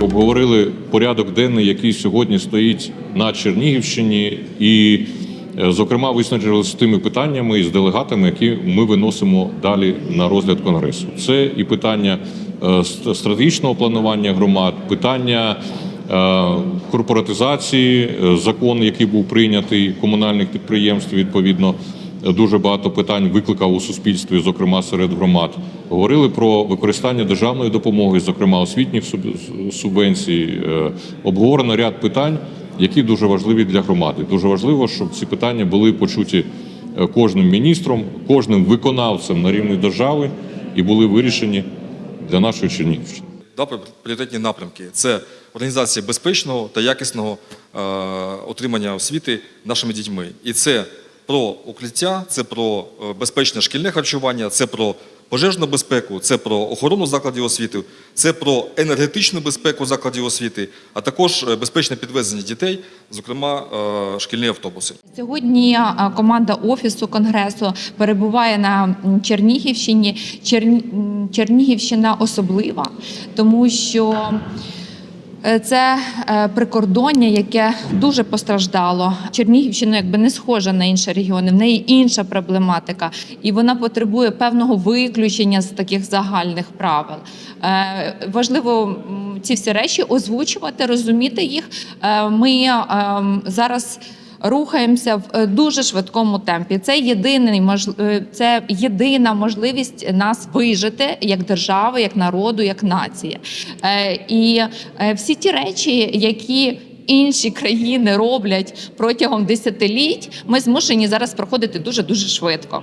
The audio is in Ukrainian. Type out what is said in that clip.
обговорили порядок денний, який сьогодні стоїть на Чернігівщині, і, е, зокрема, визначилися з тими питаннями і з делегатами, які ми виносимо далі на розгляд конгресу. Це і питання е, стратегічного планування громад, питання е, корпоратизації, закон, який був прийнятий комунальних підприємств, відповідно. Дуже багато питань викликав у суспільстві, зокрема серед громад. Говорили про використання державної допомоги, зокрема освітніх суб- субвенцій. Е, Обговорено ряд питань, які дуже важливі для громади. Дуже важливо, щоб ці питання були почуті е, кожним міністром, кожним виконавцем на рівні держави і були вирішені для нашої Чернігівщини. Два пріоритетні напрямки це організація безпечного та якісного е, отримання освіти нашими дітьми. І це про укриття, це про е, безпечне шкільне харчування, це про пожежну безпеку, це про охорону закладів освіти, це про енергетичну безпеку закладів освіти, а також е, безпечне підвезення дітей, зокрема е, шкільні автобуси. Сьогодні команда офісу конгресу перебуває на Чернігівщині. Черні- Чернігівщина особлива, тому що це е, прикордоння, яке дуже постраждало. Чернігівщина якби не схожа на інші регіони, в неї інша проблематика, і вона потребує певного виключення з таких загальних правил. Е, Важливо ці всі речі озвучувати, розуміти їх. Е, Ми ем, зараз. Рухаємося в е, дуже швидкому темпі. Це єдиний е, це єдина можливість нас вижити як держави, як народу, як нації. Е, І всі ті речі, які інші країни роблять протягом десятиліть, ми змушені зараз проходити дуже дуже швидко.